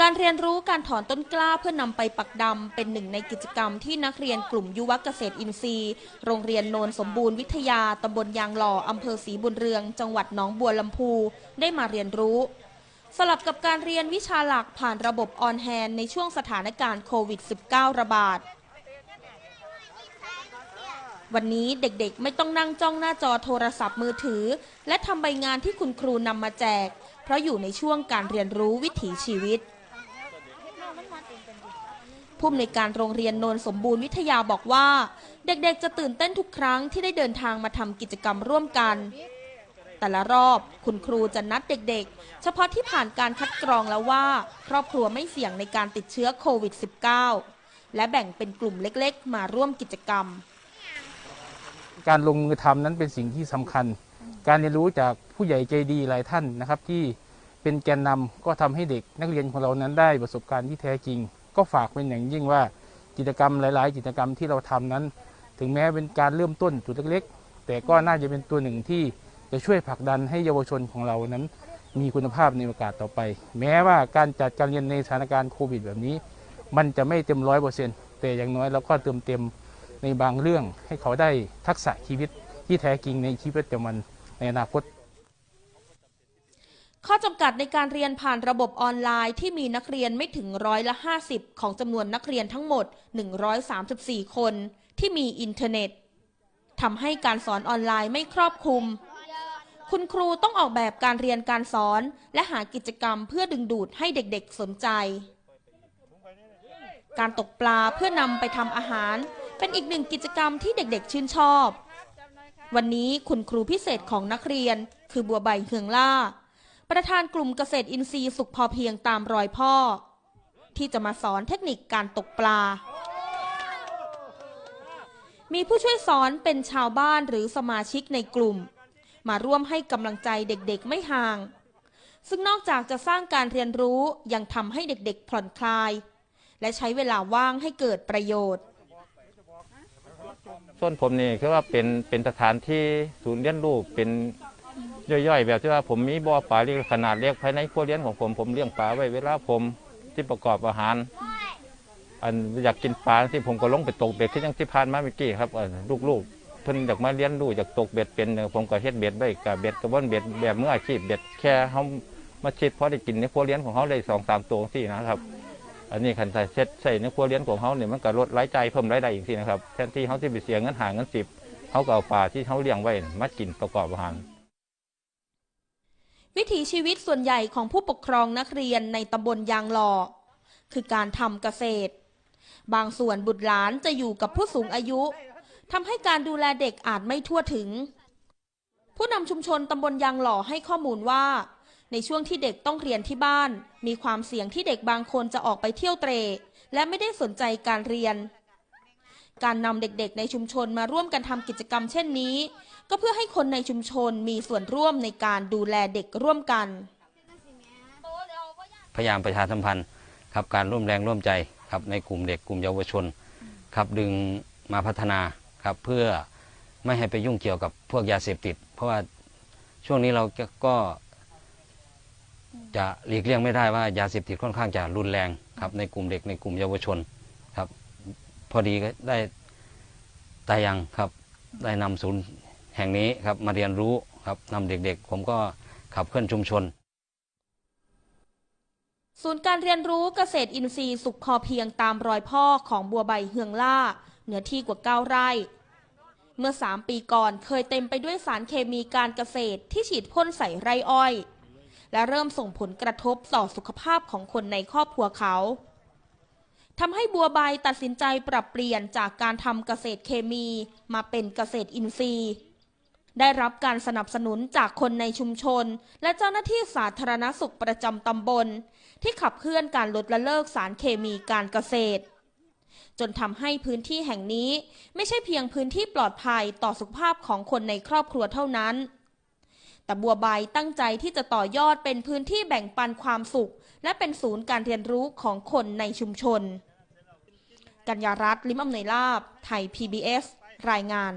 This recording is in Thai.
การเรียนรู้การถอนต้นกล้าเพื่อนำไปปักดำเป็นหนึ่งในกิจกรรมที่นักเรียนกลุ่มยุวเกษตรอินทรีย์ โรงเรียนโนนสมบูรณ์วิทยาตำบลยางหล่ออำเภอศรีบุญเรือง จังหวัดหนองบัวลำพู ได้มาเรียนรู้ สลับกับการเรียนวิชาหลักผ่านระบบออนแฮนในช่วงสถานการณ์โควิด -19 ระบาด วันนี้เด็กๆไม่ต้องนั่งจ้องหน้าจอโทรศัพท์มือถือ และทำใบงานที่คุณครูนำมาแจก เพราะอยู่ในช่วงการเรียนรู้วิถีชีวิต ผู้อำนวยการโรงเรียนโนนสมบูรณ์วิทยาบอกว่า เด็กๆ จะตื่นเต้นทุกครั้งที่ได้เดินทางมาทำกิจกรรมร่วมกัน แต่ละรอบคุณครูจะนัดเด็กๆ เฉพาะที่ผ่านการคัดกรองแล้วว่า ครอบครัวไม่เสี่ยงในการติดเชื้อโควิด -19 และแบ่งเป็นกลุ่มเล็กๆ มาร่วมกิจกรรม การลงมือทำนั้นเป็นสิ่งที่สำคัญ การเรียนรู้จากผู้ใหญ่ใจดีหลายท่านนะครับที่เป็นแกนนำก็ทำให้เด็กนักเรียนของเรานั้นได้ประสบการณ์ที่แท้จริง ก็ฝากเป็นอย่างยิ่งว่ากิจกรรมหลาย ๆ กิจกรรมที่เราทำนั้น ถึงแม้เป็นการเริ่มต้นจุดเล็ก ๆ แต่ก็น่าจะเป็นตัวหนึ่งที่จะช่วยผลักดันให้เยาวชนของเรานั้น มีคุณภาพในโอกาสต่อไป แม้ว่าการจัดการเรียนในสถานการณ์โควิดแบบนี้ มันจะไม่เต็มร้อยเปอร์เซ็นต์แต่อย่างน้อยเราก็เติมเต็มในบางเรื่องให้เขาได้ทักษะชีวิตที่แท้จริงในชีวิตประจำวันในอนาคต ข้อจำกัดในการเรียนผ่านระบบออนไลน์ที่มีนักเรียนไม่ถึงร้อยละ 50 ของจำนวนนักเรียนทั้งหมด 134 คนที่มีอินเทอร์เน็ตทำให้การสอนออนไลน์ไม่ครอบคลุม คุณครูต้องออกแบบการเรียนการสอน และหากิจกรรมเพื่อดึงดูดให้เด็กๆสนใจ การตกปลาเพื่อนำไปทำอาหาร เป็นอีกหนึ่งกิจกรรมที่เด็กๆชื่นชอบ วันนี้คุณครูพิเศษของนักเรียน คือบัวใบเฮืองล่า ประธานกลุ่มเกษตรอินทรีย์สุขพอเพียงตามรอยพ่อ ที่จะมาสอนเทคนิคการตกปลา มีผู้ช่วยสอนเป็นชาวบ้านหรือสมาชิกในกลุ่ม มาร่วมให้กำลังใจเด็กๆไม่ห่าง ซึ่งนอกจากจะสร้างการเรียนรู้ยังทำให้เด็กๆผ่อนคลาย และใช้เวลาว่างให้เกิดประโยชน์ส่วนผมนี่คือว่าเป็นเป็นสถานที่ศูนย์เรียนรู้เป็น ย่อยๆ แบบที่ว่าผมมีบ่อปลาเล็กขนาดเล็กภายในครัวเรือนของผมผมเลี้ยงปลาไว้เวลาผมที่ประกอบอาหาร อันอยากกินปลาที่ผมก็ลงไปตกเบ็ดที่ยังที่ผ่านมาเมื่อกี้ครับลูกๆเพิ่นอยากมาเรียนรู้อยากตกเบ็ดเป็นผมก็เฮ็ดเบ็ดไว้กับเบ็ดกับว่นเบ็ดแบบมืออาชีพเบ็ดแค่เฮามาชิดพอได้กินในครัวเรือนของเขาได้สองสามตัวที่นะครับอันนี้คันใส่เซ็ตใส่ในครัวเรือนของเขาเนี่ยมันก็ลดรายจ่ายเพิ่มรายได้อีกทีนะครับแทนที่เขาที่ไปเสียเงินหาเงินสิบเขาก็เอาปลาที่เขาเลี้ยงไว้มากินประกอบอาหาร วิถีชีวิตส่วนใหญ่ของผู้ปกครองนักเรียนในตำบลยางหล่อคือการทำเกษตร บางส่วนบุตรหลานจะอยู่กับผู้สูงอายุทำให้การดูแลเด็กอาจไม่ทั่วถึง ผู้นำชุมชนตำบลยางหล่อให้ข้อมูลว่า ในช่วงที่เด็กต้องเรียนที่บ้าน มีความเสี่ยงที่เด็กบางคนจะออกไปเที่ยวเตร และไม่ได้สนใจการเรียน การนำเด็กๆในชุมชนมาร่วมกันทำกิจกรรมเช่นนี้ ก็เพื่อให้คนในชุมชนมีส่วนร่วมในการดูแลเด็กร่วมกัน พยายามประชาสัมพันธ์ครับการร่วมแรงร่วมใจครับในกลุ่มเด็กกลุ่มเยาวชนครับดึงมาพัฒนาครับเพื่อไม่ให้ไปยุ่งเกี่ยวกับพวกยาเสพติด เพราะว่าช่วงนี้เราก็จะหลีกเลี่ยงไม่ได้ว่ายาเสพติดค่อนข้างจะรุนแรงครับในกลุ่มเด็กในกลุ่มเยาวชน อดีก็ได้ตายังครับ ได้นำศูนย์แห่งนี้ครับมาเรียนรู้ครับนำเด็กๆ ผมก็ขับเคลื่อนชุมชน ศูนย์การเรียนรู้เกษตรอินทรีย์สุขพอเพียงตามรอยพ่อของบัวใบเฮืองล่าเนื้อที่กว่า 9 ไร่ เมื่อ 3 ปีก่อนเคยเต็มไปด้วยสารเคมีการเกษตรที่ฉีดพ่นใส่ไร่อ้อย และเริ่มส่งผลกระทบต่อสุขภาพของคนในครอบครัวเขา ทำให้บัวใบตัดสินใจปรับเปลี่ยนจากการทำเกษตรเคมีมาเป็นเกษตรอินทรีย์ ได้รับการสนับสนุนจากคนในชุมชน และเจ้าหน้าที่สาธารณสุขประจำตำบล ที่ขับเคลื่อนการลดละเลิกสารเคมีการเกษตร จนทำให้พื้นที่แห่งนี้ไม่ใช่เพียงพื้นที่ปลอดภัยต่อสุขภาพของคนในครอบครัวเท่านั้น แต่บัวใบตั้งใจที่จะต่อยอดเป็นพื้นที่แบ่งปันความสุข และเป็นศูนย์การเรียนรู้ของคนในชุมชน กัญญารัตน์ลิมอำนวยลาบ ไทย PBS รายงาน